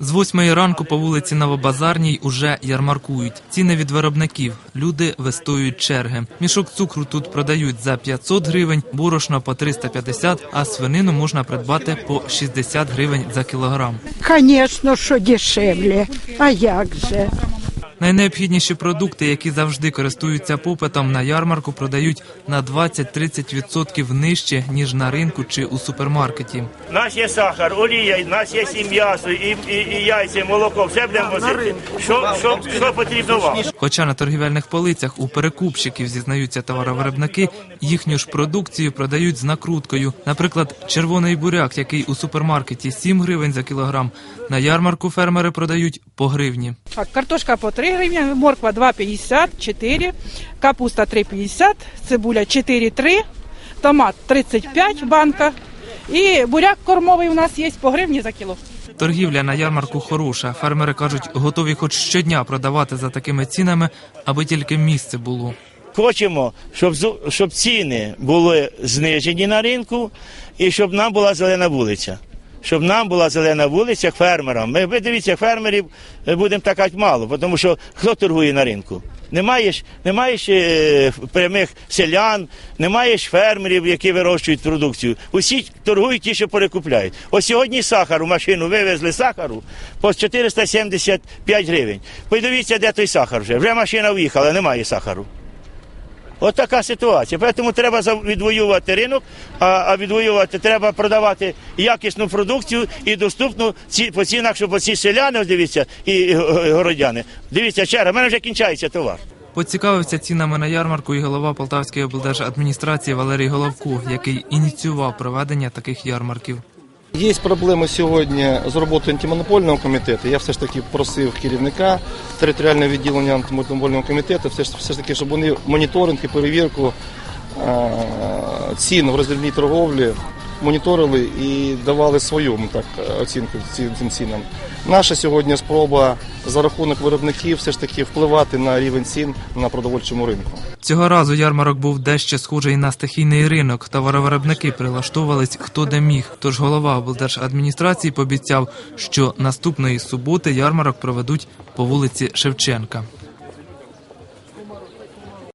З восьмої ранку по вулиці Новобазарній уже ярмаркують. Ціни від виробників. Люди вистоюють черги. Мішок цукру тут продають за 500 гривень, борошно по 350, а свинину можна придбати по 60 гривень за кілограм. Звісно, що дешевле. А як же? Найнеобхідніші продукти, які завжди користуються попитом, на ярмарку продають на 20-30% нижче ніж на ринку чи у супермаркеті. У нас є сахар, олія, у нас є і м'ясо, і, і, і яйця, і молоко. Все будемо возити. Що, що, що потрібно вам? Хоча на торгівельних полицях у перекупщиків зізнаються товаровиробники, їхню ж продукцію продають з накруткою. Наприклад, червоний буряк, який у супермаркеті 7 гривень за кілограм, на ярмарку фермери продають по гривні. Так, картошка по 3 гривні, морква 2,50, 4, капуста 3,50, цибуля 4,3, томат 35 банка. І буряк кормовий у нас є по гривні за кіло. Торгівля на ярмарку хороша. Фермери кажуть, готові хоч щодня продавати за такими цінами, аби тільки місце було. Хочемо, щоб, щоб ціни були знижені на ринку і щоб нам була зелена вулиця. Щоб нам була зелена вулиця фермерам. Ми ви дивіться, фермерів е, будемо такати мало, тому що хто торгує на ринку? Немає ж, немає ж е, прямих селян, немає ж фермерів, які вирощують продукцію. Усі торгують ті, що перекупляють. Ось сьогодні сахар у машину вивезли сахару по 475 гривень. Подивіться, де той сахар вже. Вже машина в'їхала, немає сахару. От така ситуація. Тому треба відвоювати ринок, а, відвоювати треба продавати якісну продукцію і доступну ці, по цінах, щоб оці селяни, ось дивіться, і, городяни. Дивіться, черга, в мене вже кінчається товар. Поцікавився цінами на ярмарку і голова Полтавської облдержадміністрації Валерій Головко, який ініціював проведення таких ярмарків. Є проблеми сьогодні з роботою антимонопольного комітету. Я все ж таки просив керівника територіального відділення антимонопольного комітету, все ж, все ж таки, щоб вони моніторинг і перевірку е, цін в роздрібній торговлі моніторили і давали свою ну, так, оцінку цим цінам. Наша сьогодні спроба за рахунок виробників все ж таки впливати на рівень цін на продовольчому ринку. Цього разу ярмарок був дещо схожий на стихійний ринок. Товаровиробники прилаштовувались хто де міг. Тож голова облдержадміністрації пообіцяв, що наступної суботи ярмарок проведуть по вулиці Шевченка.